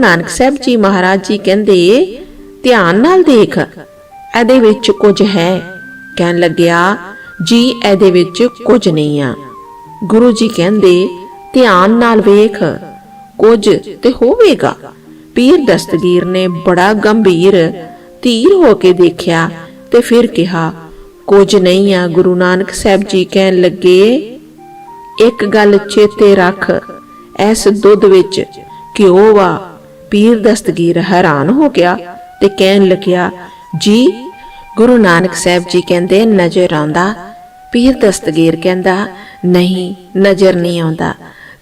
ਨਾਨਕ ਸਾਹਿਬ ਜੀ ਮਹਾਰਾਜ ਜੀ ਕਹਿੰਦੇ, ਧਿਆਨ ਨਾਲ ਦੇਖ, ਇਹਦੇ ਵਿੱਚ ਕੁਝ ਹੈ। ਕਹਿਣ ਲੱਗਿਆ, ਜੀ, ਇਹਦੇ ਵਿੱਚ ਕੁਝ ਨਹੀਂ ਆ। ਗੁਰੂ ਜੀ ਕਹਿੰਦੇ, ਧਿਆਨ ਨਾਲ ਵੇਖ, ਕੁਝ ਤੇ ਹੋਵੇਗਾ। ਪੀਰ ਦਸਤਗੀਰ ਨੇ ਬੜਾ ਗੰਭੀਰ ਧੀਰ ਹੋ ਕੇ ਦੇਖਿਆ ਤੇ ਫਿਰ ਕਿਹਾ, ਕੁਝ ਨਹੀਂ ਆ, ਗੁਰੂ ਨਾਨਕ ਸਾਹਿਬ ਜੀ ਕਹਿਣ ਲੱਗੇ, ਇੱਕ ਗੱਲ ਚੇਤੇ ਰੱਖ, ਇਸ ਦੁੱਧ ਵਿੱਚ ਘਿਓ ਵਾ ਪੀਰ ਦਸਤਗੀਰ ਹੈਰਾਨ ਹੋ ਗਿਆ ਤੇ ਕਹਿਣ ਲੱਗਿਆ, ਜੀ, ਗੁਰੂ ਨਾਨਕ ਸਾਹਿਬ ਜੀ ਕਹਿੰਦੇ, ਨਜ਼ਰ ਆਉਂਦਾ। ਪੀਰ ਦਸਤਗੀਰ ਕਹਿੰਦਾ, ਨਹੀਂ, ਨਜ਼ਰ ਨਹੀਂ ਆਉਂਦਾ।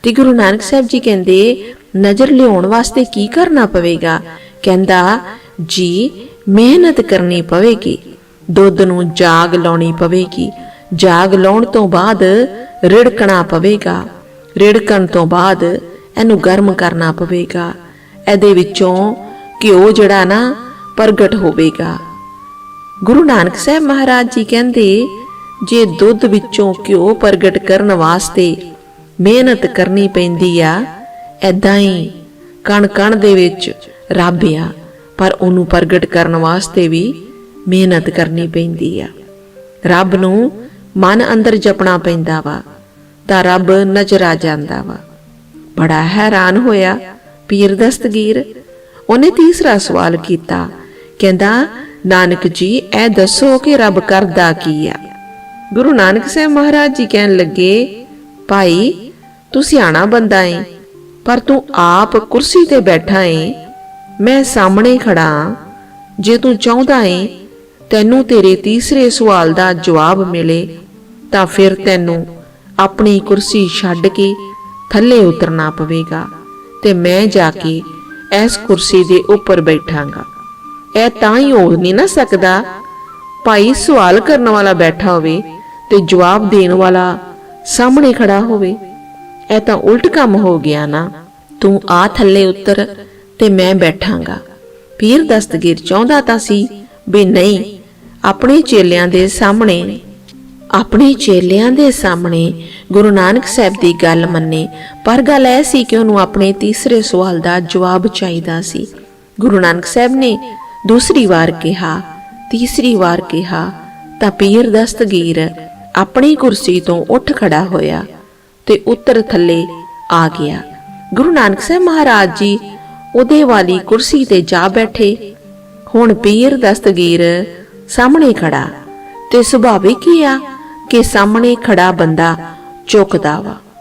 ਤੇ ਗੁਰੂ ਨਾਨਕ ਸਾਹਿਬ ਜੀ ਕਹਿੰਦੇ, ਨਜ਼ਰ ਲਿਆਉਣ ਵਾਸਤੇ ਕੀ ਕਰਨਾ ਪਵੇਗਾ? ਕਹਿੰਦਾ, ਜੀ, ਮਿਹਨਤ ਕਰਨੀ ਪਵੇਗੀ, ਦੁੱਧ ਨੂੰ ਜਾਗ ਲਾਉਣੀ ਪਵੇਗੀ। ਜਾਗ ਲਾਉਣ ਤੋਂ ਬਾਅਦ ਰਿੜਕਣਾ ਪਵੇਗਾ। ਰਿੜਕਣ ਤੋਂ ਬਾਅਦ ਇਹਨੂੰ ਗਰਮ ਕਰਨਾ ਪਵੇਗਾ। ਇਹਦੇ ਵਿੱਚੋਂ ਘਿਓ ਜਿਹੜਾ ਨਾ ਪ੍ਰਗਟ ਹੋਵੇਗਾ। ਗੁਰੂ ਨਾਨਕ ਸਾਹਿਬ ਮਹਾਰਾਜ ਜੀ ਕਹਿੰਦੇ, ਜੇ ਦੁੱਧ ਵਿੱਚੋਂ ਘਿਓ ਪ੍ਰਗਟ ਕਰਨ ਵਾਸਤੇ ਮਿਹਨਤ ਕਰਨੀ ਪੈਂਦੀ ਆ ਐਦਾਂ ਹੀ ਕਣ ਕਣ ਦੇ ਵਿੱਚ ਰੱਬ ਆ, ਪਰ ਉਹਨੂੰ ਪ੍ਰਗਟ ਕਰਨ ਵਾਸਤੇ ਵੀ ਮਿਹਨਤ ਕਰਨੀ ਪੈਂਦੀ ਆ। ਰੱਬ ਨੂੰ ਮਨ ਅੰਦਰ ਜਪਣਾ ਪੈਂਦਾ ਵਾ, ਤਾਂ ਰੱਬ ਨਜ਼ਰ ਆ ਜਾਂਦਾ ਵਾ। ਬੜਾ ਹੈਰਾਨ ਹੋਇਆ ਪੀਰ ਦਸਤਗੀਰ। ਉਹਨੇ ਤੀਸਰਾ ਸਵਾਲ ਕੀਤਾ, ਕਹਿੰਦਾ, ਨਾਨਕ ਜੀ, ਇਹ ਦੱਸੋ ਕਿ ਰੱਬ ਕਰਦਾ ਕੀ ਆ? ਗੁਰੂ ਨਾਨਕ ਸਾਹਿਬ ਮਹਾਰਾਜ ਜੀ ਕਹਿਣ ਲੱਗੇ, ਭਾਈ, ਤੂੰ ਸਿਆਣਾ ਬੰਦਾ ਏ, ਪਰ ਤੂੰ ਆਪ ਕੁਰਸੀ ਤੇ ਬੈਠਾ ਏ। ਮੈਂ ਸਾਹਮਣੇ ਖੜਾ ਆਂ। ਜੇ ਤੂੰ ਚਾਹੁੰਦਾ ਏ, ਤੈਨੂੰ ਤੇਰੇ ਤੀਸਰੇ ਸਵਾਲ ਦਾ ਜਵਾਬ ਮਿਲੇ, ਤਾਂ ਫਿਰ ਤੈਨੂੰ ਆਪਣੀ ਕੁਰਸੀ ਛੱਡ ਕੇ ਥੱਲੇ ਉਤਰਨਾ ਪਵੇਗਾ। ਤੇ ਮੈਂ ਜਾ ਕੇ ਇਸ ਕੁਰਸੀ ਦੇ ਉੱਪਰ ਬੈਠਾਂਗਾ। ਇਹ ਤਾਂ ਹੀ ਹੋ ਨਹੀਂ ਨਾ ਸਕਦਾ ਭਾਈ ਸਵਾਲ ਕਰਨ ਵਾਲਾ ਬੈਠਾ ਹੋਵੇ ਤੇ ਜਵਾਬ ਦੇਣ ਵਾਲਾ ਸਾਹਮਣੇ ਖੜਾ ਹੋਵੇ। ਇਹ ਤਾਂ ਉਲਟ ਕੰਮ ਹੋ ਗਿਆ ਨਾ। ਤੂੰ ਆ ਥੱਲੇ ਉਤਰ ਤੇ ਮੈਂ ਬੈਠਾਂਗਾ। ਪੀਰ ਦਸਤਗੀਰ ਚਾਹੁੰਦਾ ਤਾਂ ਸੀ ਵੀ ਨਹੀਂ, ਆਪਣੇ ਚੇਲਿਆਂ ਦੇ ਸਾਹਮਣੇ, ਆਪਣੇ ਚੇਲਿਆਂ ਦੇ ਸਾਹਮਣੇ ਗੁਰੂ ਨਾਨਕ ਸਾਹਿਬ ਦੀ ਗੱਲ ਮੰਨੇ, ਪਰ ਗੱਲ ਇਹ ਸੀ ਕਿ ਉਹਨੂੰ ਆਪਣੇ ਤੀਸਰੇ ਸਵਾਲ ਦਾ ਜਵਾਬ ਚਾਹੀਦਾ ਸੀ। ਗੁਰੂ ਨਾਨਕ ਸਾਹਿਬ ਨੇ ਦੂਸਰੀ ਵਾਰ ਕਿਹਾ, ਤੀਸਰੀ ਵਾਰ ਕਿਹਾ, ਤਾਂ ਪੀਰ ਦਸਤਗੀਰ ਆਪਣੀ ਕੁਰਸੀ ਤੋਂ ਉੱਠ ਖੜਾ ਹੋਇਆ ਤੇ ਉੱਤਰ ਥੱਲੇ ਆ ਗਿਆ। ਗੁਰੂ ਨਾਨਕ ਸਾਹਿਬ ਮਹਾਰਾਜ ਜੀ ਉਹਦੇ ਵਾਲੀ ਕੁਰਸੀ ਤੇ ਜਾ ਬੈਠੇ। ਹੁਣ ਪੀਰ ਦਸਤਗੀਰ ਸਾਹਮਣੇ ਖੜਾ ਤੇ ਸੁਭਾਵਿਕ ਹੀ ਆ ਕਿ ਸਾਹਮਣੇ ਖੜਾ ਬੰਦਾ ਝੁਕਦਾ ਵਾ